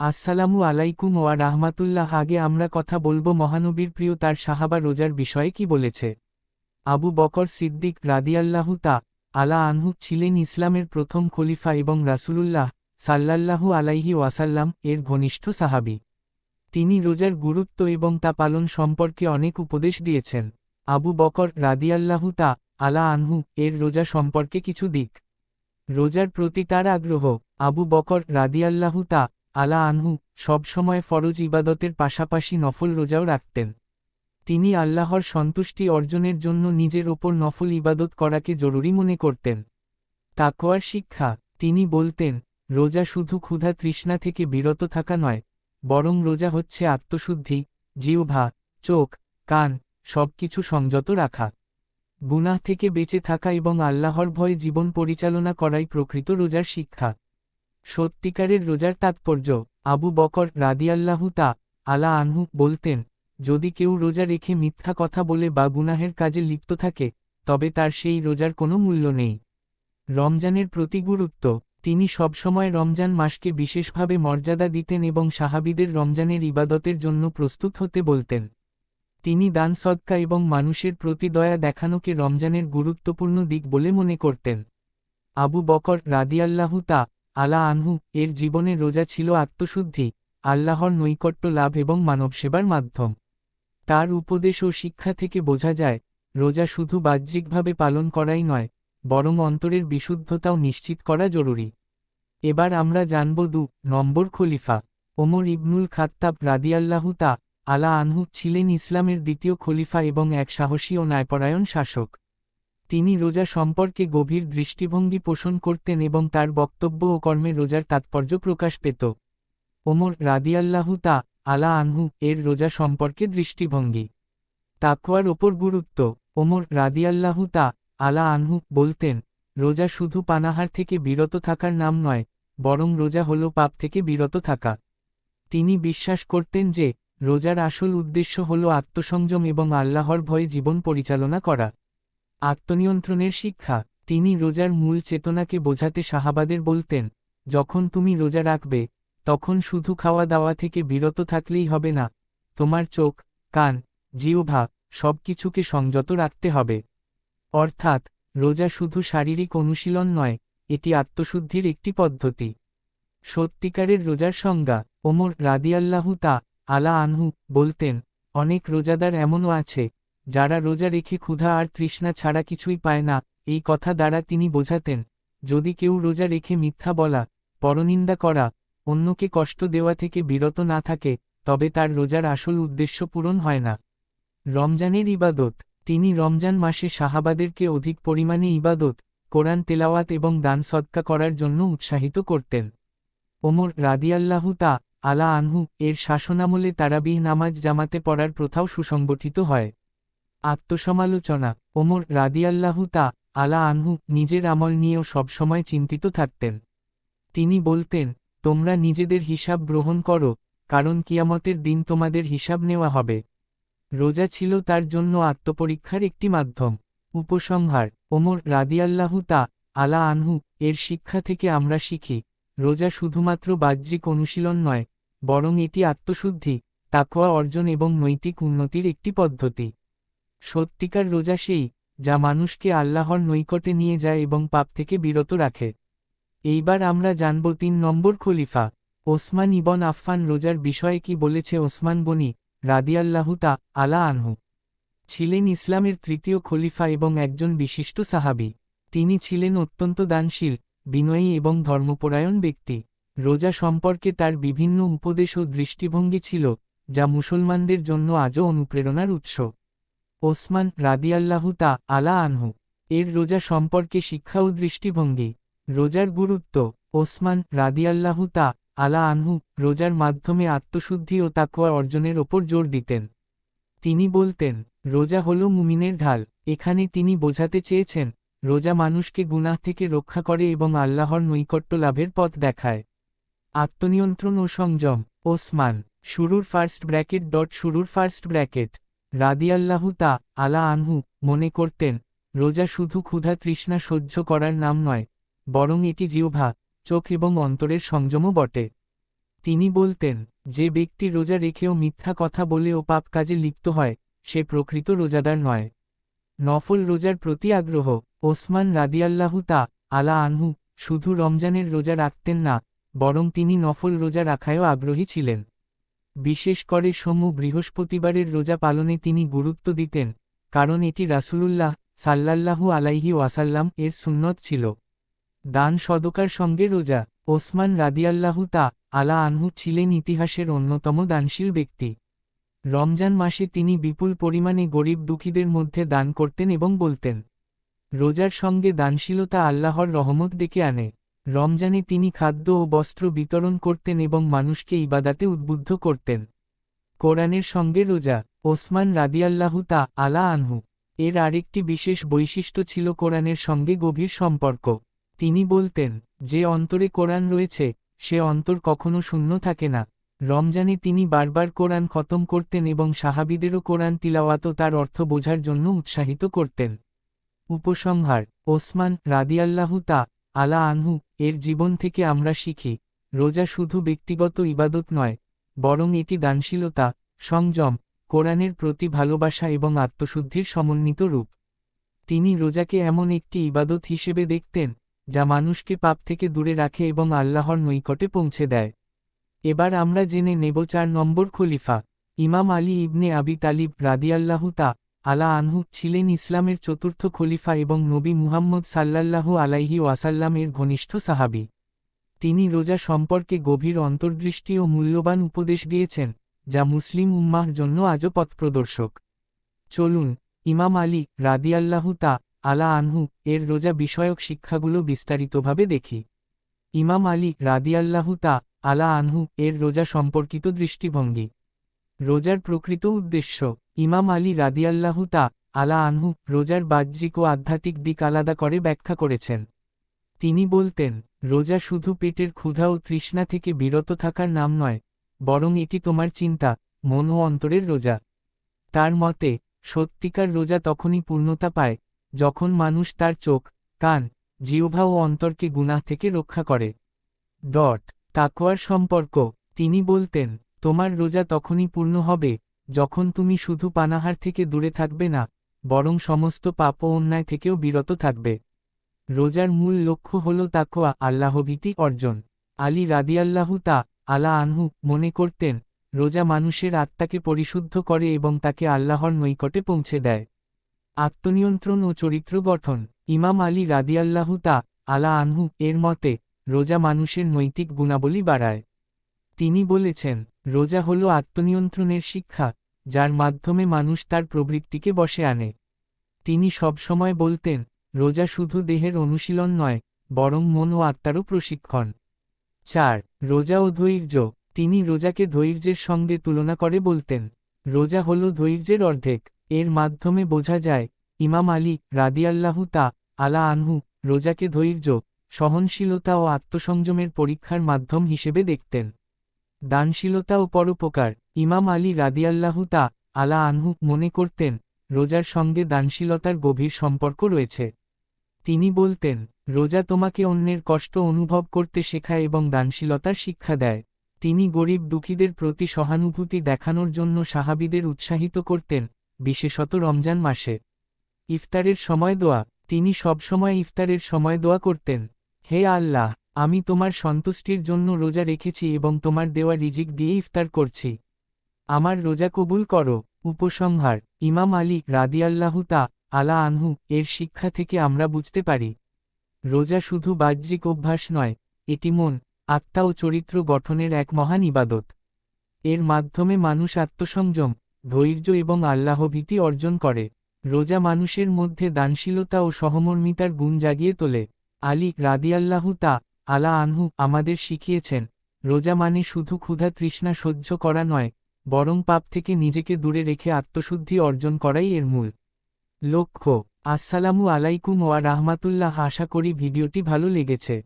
আসসালামু আলাইকুম ওয়া রাহমাতুল্লাহ। আগে আমরা কথা বলব মহানবীর প্রিয় তার সাহাবা রোজার বিষয়ে কি বলেছে। আবু বকর সিদ্দিক রাদিয়াল্লাহু তা আলা আনহু ছিলেন ইসলামের প্রথম খলিফা এবং রাসূলুল্লাহ সাল্লাল্লাহু আলাইহি ওয়াসাল্লাম এর ঘনিষ্ঠ সাহাবি। তিনি রোজার গুরুত্ব এবং তা পালন সম্পর্কে অনেক উপদেশ দিয়েছেন। আবু বকর রাদিয়াল্লাহু তা আলা আনহু এর রোজা সম্পর্কে কিছু দিক। রোজার প্রতি তার আগ্রহ। আবু বকর রাদিয়াল্লাহু তা আলা আনহু সবসময় ফরজ ইবাদতের পাশাপাশি নফল রোজাও রাখতেন। তিনি আল্লাহর সন্তুষ্টি অর্জনের জন্য নিজের ওপর নফল ইবাদত করাকে জরুরি মনে করতেন। তাকোয়ার শিক্ষা, তিনি বলতেন, রোজা শুধু ক্ষুধা তৃষ্ণা থেকে বিরত থাকা নয়, বরং রোজা হচ্ছে আত্মশুদ্ধি, জিহ্বা, চোখ, কান, সবকিছু সংযত রাখা। গুনাহ থেকে বেঁচে থাকা এবং আল্লাহর ভয়ে জীবন পরিচালনা করাই প্রকৃত রোজার শিক্ষা। সত্যিকারের রোজার তাৎপর্য। আবু বকর রাদিয়াল্লাহু তা আলা আনহু বলতেন, যদি কেউ রোজা রেখে মিথ্যা কথা বলে বা গুনাহের কাজে লিপ্ত থাকে, তবে তার সেই রোজার কোনো মূল্য নেই। রমজানের প্রতি গুরুত্ব। তিনি সবসময় রমজান মাসকে বিশেষভাবে মর্যাদা দিতেন এবং সাহাবিদের রমজানের ইবাদতের জন্য প্রস্তুত হতে বলতেন। তিনি দান সদকা এবং মানুষের প্রতি দয়া দেখানোকে রমজানের গুরুত্বপূর্ণ দিক বলে মনে করতেন। আবু বকর রাদিয়াল্লাহু তা আলা আনহু, এর জীবনে রোজা ছিল আত্মশুদ্ধি, আল্লাহর নৈকট্য লাভ এবং মানবসেবার মাধ্যম। তার উপদেশ ও শিক্ষা থেকে বোঝা যায়, রোজা শুধু বাহ্যিকভাবে পালন করাই নয়, বরং অন্তরের বিশুদ্ধতাও নিশ্চিত করা জরুরি। এবার আমরা জানব দু নম্বর খলিফা, ওমর ইবনুল খাত্তাব রাদিয়াল্লাহু তা আলা আনহু ছিলেন ইসলামের দ্বিতীয় খলিফা এবং এক সাহসী ও ন্যায়পরায়ণ শাসক। তিনি রোজা সম্পর্কে গভীর দৃষ্টিভঙ্গি পোষণ করতেন এবং তার বক্তব্য ও কর্মে রোজার তাৎপর্য প্রকাশ পেত। ওমর রাদিয়াল্লাহু তা আলা আনহু এর রোজা সম্পর্কে দৃষ্টিভঙ্গি। তাকওয়ার ওপর গুরুত্ব। ওমর রাদিয়াল্লাহু তা আলা আনহু বলতেন, রোজা শুধু পানাহার থেকে বিরত থাকার নাম নয়, বরং রোজা হল পাপ থেকে বিরত থাকা। তিনি বিশ্বাস করতেন যে, রোজার আসল উদ্দেশ্য হল আত্মসংযম এবং আল্লাহর ভয়ে জীবন পরিচালনা করা। আত্মনিয়ন্ত্রণের শিক্ষা, তিনি রোজার মূল চেতনাকে বোঝাতে সাহাবাদের বলতেন, যখন তুমি রোজা রাখবে, তখন শুধু খাওয়া দাওয়া থেকে বিরত থাকলেই হবে না, তোমার চোখ, কান জিওভা সব কিছুকে সংযত রাখতে হবে। অর্থাৎ, রোজা শুধু শারীরিক অনুশীলন নয়, এটি আত্মশুদ্ধির একটি পদ্ধতি। সত্যিকারের রোজার সংজ্ঞা, ওমর রাদিয়াল্লাহু তা আলা আনহু বলতেন, অনেক রোজাদার এমনও আছে যারা রোজা রেখে ক্ষুধা আর তৃষ্ণা ছাড়া কিছুই পায় না, এই কথা দ্বারা তিনি বোঝাতেন, যদি কেউ রোজা রেখে মিথ্যা বলা, পরনিন্দা করা, অন্যকে কষ্ট দেওয়া থেকে বিরত না থাকে, তবে তার রোজার আসল উদ্দেশ্য পূরণ হয় না। রমজানের ইবাদত, তিনি রমজান মাসে সাহাবাদেরকে অধিক পরিমাণে ইবাদত, কোরআন তেলাওয়াত এবং দান সৎকা করার জন্য উৎসাহিত করতেন। ওমর রাদিয়াল্লাহু তা আলা আনহু এর শাসনামলে তারাবিহ নামাজ জামাতে পড়ার প্রথাও সুসংগঠিত হয়। আত্মসমালোচনা। ওমর রাদিয়াল্লাহু তা আলা আনহু নিজের আমল নিয়েও সবসময় চিন্তিত থাকতেন। তিনি বলতেন, তোমরা নিজেদের হিসাব গ্রহণ করো, কারণ কিয়ামতের দিন তোমাদের হিসাব নেওয়া হবে। রোজা ছিল তার জন্য আত্মপরীক্ষার একটি মাধ্যম। উপসংহার, ওমর রাদিয়াল্লাহু তা আলা আনহু এর শিক্ষা থেকে আমরা শিখি, রোজা শুধুমাত্র বাহ্যিক অনুশীলন নয়, বরং এটি আত্মশুদ্ধি তাকোয়া অর্জন এবং নৈতিক উন্নতির একটি পদ্ধতি। সত্যিকার রোজা সেই, যা মানুষকে আল্লাহর নৈকটে নিয়ে যায় এবং পাপ থেকে বিরত রাখে। এইবার আমরা জানব তিন নম্বর খলিফা, ওসমান ইবন আফফান রোজার বিষয়ে কি বলেছে ওসমান বনি রাদিয়াল্লাহু তা আলা আনহু। ছিলেন ইসলামের তৃতীয় খলিফা এবং একজন বিশিষ্ট সাহাবি। তিনি ছিলেন অত্যন্ত দানশীল, বিনয়ী এবং ধর্মপরায়ণ ব্যক্তি। রোজা সম্পর্কে তার বিভিন্ন উপদেশ ও দৃষ্টিভঙ্গি ছিল, যা মুসলমানদের জন্য আজও অনুপ্রেরণার উৎস। ওসমান রাদিয়াল্লাহু তা আলা আনহু। এর রোজা সম্পর্কে শিক্ষা ও দৃষ্টিভঙ্গি। রোজার গুরুত্ব, ওসমান রাদিয়াল্লাহু তা আলা আনহু রোজার মাধ্যমে আত্মশুদ্ধি ও তাকোয়া অর্জনের ওপর জোর দিতেন। তিনি বলতেন, রোজা হল মুমিনের ঢাল। এখানে তিনি বোঝাতে চেয়েছেন, রোজা মানুষকে গুনাহ থেকে রক্ষা করে এবং আল্লাহর নৈকট্য লাভের পথ দেখায়। আত্মনিয়ন্ত্রণ ও সংযম, ওসমান, শুরুর ফার্স্ট ব্র্যাকেট ডট শুরুর ফার্স্ট ব্র্যাকেট। রাদিয়াল্লাহু তা আলা আনহু মনে করতেন, রোজা শুধু ক্ষুধা তৃষ্ণা সহ্য করার নাম নয়, বরং এটি জিহ্বা, চোখ এবং অন্তরের সংযমও বটে। তিনি বলতেন, যে ব্যক্তি রোজা রেখেও মিথ্যা কথা বলে ও পাপ কাজে লিপ্ত হয়, সে প্রকৃত রোজাদার নয়। নফল রোজার প্রতি আগ্রহ, ওসমান রাদিয়াল্লাহু তা আলা আনহু শুধু রমজানের রোজা রাখতেন না, বরং তিনি নফল রোজা রাখায়ও আগ্রহী ছিলেন। বিশেষ করে সমু বৃহস্পতিবারের রোজা পালনে তিনি গুরুত্ব দিতেন, কারণ এটি রাসূলুল্লাহ সাল্লাল্লাহু আলাইহি ওয়াসাল্লাম এর সুন্নত ছিল। দান সদকার সঙ্গে রোজা, ওসমান রাদিয়াল্লাহু তা আলা আনহু ছিলেন ইতিহাসের অন্যতম দানশীল ব্যক্তি। রমজান মাসে তিনি বিপুল পরিমাণে গরিব দুঃখীদের মধ্যে দান করতেন এবং বলতেন, রোজার সঙ্গে দানশীলতা আল্লাহর রহমত ডেকে আনে। রমজানে তিনি খাদ্য ও বস্ত্র বিতরণ করতেন এবং মানুষকে ইবাদাতে উদ্বুদ্ধ করতেন। কোরআনের সঙ্গে রোজা, ওসমান রাদিয়াল্লাহু তা আলা আনহু, এর আরেকটি বিশেষ বৈশিষ্ট্য ছিল কোরআনের সঙ্গে গভীর সম্পর্ক। তিনি বলতেন, যে অন্তরে কোরআন রয়েছে, সে অন্তর কখনো শূন্য থাকে না। রমজানে তিনি বারবার কোরআন খতম করতেন এবং সাহাবিদেরও কোরআন তিলাওয়াত তার অর্থ বোঝার জন্য উৎসাহিত করতেন। উপসংহার, ওসমান রাদিয়াল্লাহু তা আলা আনহু এর জীবন থেকে আমরা শিখি, রোজা শুধু ব্যক্তিগত ইবাদত নয়, বরং এটি দানশীলতা, সংযম, কোরআনের প্রতি ভালোবাসা এবং আত্মশুদ্ধির সমন্বিত রূপ। তিনি রোজাকে এমন একটি ইবাদত হিসেবে দেখতেন, যা মানুষকে পাপ থেকে দূরে রাখে এবং আল্লাহর নৈকটে পৌঁছে দেয়। এবার আমরা জেনে নেব চার নম্বর খলিফা, ইমাম আলী ইবনে আবি তালিব রাদিয়াল্লাহু তা আলা আনহু ছিলেন ইসলামের চতুর্থ খলিফা এবং নবী মুহাম্মদ সাল্লাল্লাহু আলাইহি ওয়াসাল্লামের ঘনিষ্ঠ সাহাবি। তিনি রোজা সম্পর্কে গভীর অন্তর্দৃষ্টি ও মূল্যবান উপদেশ দিয়েছেন, যা মুসলিম উম্মাহর জন্য আজও পথপ্রদর্শক। চলুন, ইমাম আলী রাদিয়াল্লাহু তা আলা আনহু এর রোজা বিষয়ক শিক্ষাগুলো বিস্তারিতভাবে দেখি। ইমাম আলী রাদিয়াল্লাহু তা আলা আনহু এর রোজা সম্পর্কিত দৃষ্টিভঙ্গি। রোজার প্রকৃত উদ্দেশ্য, ইমাম আলী রাদিয়াল্লাহু তা আলা আনহু রোজার বাহ্যিক ও আধ্যাত্মিক দিক আলাদা করে ব্যাখ্যা করেছেন। তিনি বলতেন, রোজা শুধু পেটের ক্ষুধা ও তৃষ্ণা থেকে বিরত থাকার নাম নয়, বরং এটি তোমার চিন্তা, মন ও অন্তরের রোজা। তার মতে, সত্যিকার রোজা তখনই পূর্ণতা পায়, যখন মানুষ তার চোখ, কান জিওভা ও অন্তরকে গুনাহ থেকে রক্ষা করে। ডট তাকোয়ার সম্পর্ক, তিনি বলতেন তোমার রোজা তখনই পূর্ণ হবে, যখন তুমি শুধু পানাহার থেকে দূরে থাকবে না, বরং সমস্ত পাপ ও অন্যায় থেকেও বিরত থাকবে। রোজার মূল লক্ষ্য হল তাকোয়া আল্লাহভীতি অর্জন। আলী রাদিয়াল্লাহু তা, আলা আনহু, মনে করতেন, রোজা মানুষের আত্মাকে পরিশুদ্ধ করে এবং তাকে আল্লাহর নৈকটে পৌঁছে দেয়। আত্মনিয়ন্ত্রণ ও চরিত্র গঠন। ইমাম আলী রাদিয়াল্লাহু তা, আলা আনহু, এর মতে, রোজা মানুষের নৈতিক গুণাবলী বাড়ায়। তিনি বলেছেন রোজা হল আত্মনিয়ন্ত্রণের শিক্ষা, যার মাধ্যমে মানুষ তার প্রবৃত্তিকে বসে আনে। তিনি সবসময় বলতেন, রোজা শুধু দেহের অনুশীলন নয়, বরং মন ও আত্মারও প্রশিক্ষণ। চার, রোজা ও ধৈর্য। তিনি রোজাকে ধৈর্যের সঙ্গে তুলনা করে বলতেন, রোজা হল ধৈর্যের অর্ধেক। এর মাধ্যমে বোঝা যায়, ইমাম আলী রাদিয়াল্লাহু তা আলা আনহু রোজাকে ধৈর্য, সহনশীলতা ও আত্মসংযমের পরীক্ষার মাধ্যম হিসেবে দেখতেন। দানশীলতা ও পরোপকার। ইমাম আলী রাদিয়াল্লাহু তা আলা আনহু মনে করতেন, রোজার সঙ্গে দানশীলতার গভীর সম্পর্ক রয়েছে। তিনি বলতেন, রোজা তোমাকে অন্যের কষ্ট অনুভব করতে শেখায় এবং দানশীলতার শিক্ষা দেয়। তিনি গরিব দুঃখীদের প্রতি সহানুভূতি দেখানোর জন্য সাহাবিদের উৎসাহিত করতেন, বিশেষত রমজান মাসে। ইফতারের সময় দোয়া, তিনি সবসময় ইফতারের সময় দোয়া করতেন, হে আল্লাহ আমি তোমার সন্তুষ্টির জন্য রোজা রেখেছি এবং তোমার দেওয়া রিজিক দিয়ে ইফতার করছি। আমার রোজা কবুল করো, উপসংহার, ইমাম আলী রাদিয়াল্লাহু তা, আলা আনহু, এর শিক্ষা থেকে আমরা বুঝতে পারি। রোজা শুধু বাহ্যিক অভ্যাস নয়, এটি মন, আত্মা ও চরিত্র গঠনের এক মহান ইবাদত। এর মাধ্যমে মানুষ আত্মসংযম, ধৈর্য এবং আল্লাহভীতি অর্জন করে। রোজা মানুষের মধ্যে দানশীলতা ও সহমর্মিতার গুণ জাগিয়ে তোলে। আলী রাদিয়াল্লাহু তা আলা আনহু আমাদের শিখিয়েছেন, রোজা মানে শুধু ক্ষুধা তৃষ্ণা সহ্য করা নয়, বরং পাপ থেকে নিজেকে দূরে রেখে আত্মশুদ্ধি অর্জন করাই এর মূল। লক্ষ্য, আসসালামু আলাইকুম ওয়া রাহমাতুল্লাহ, আশা করি ভিডিওটি ভালো লেগেছে।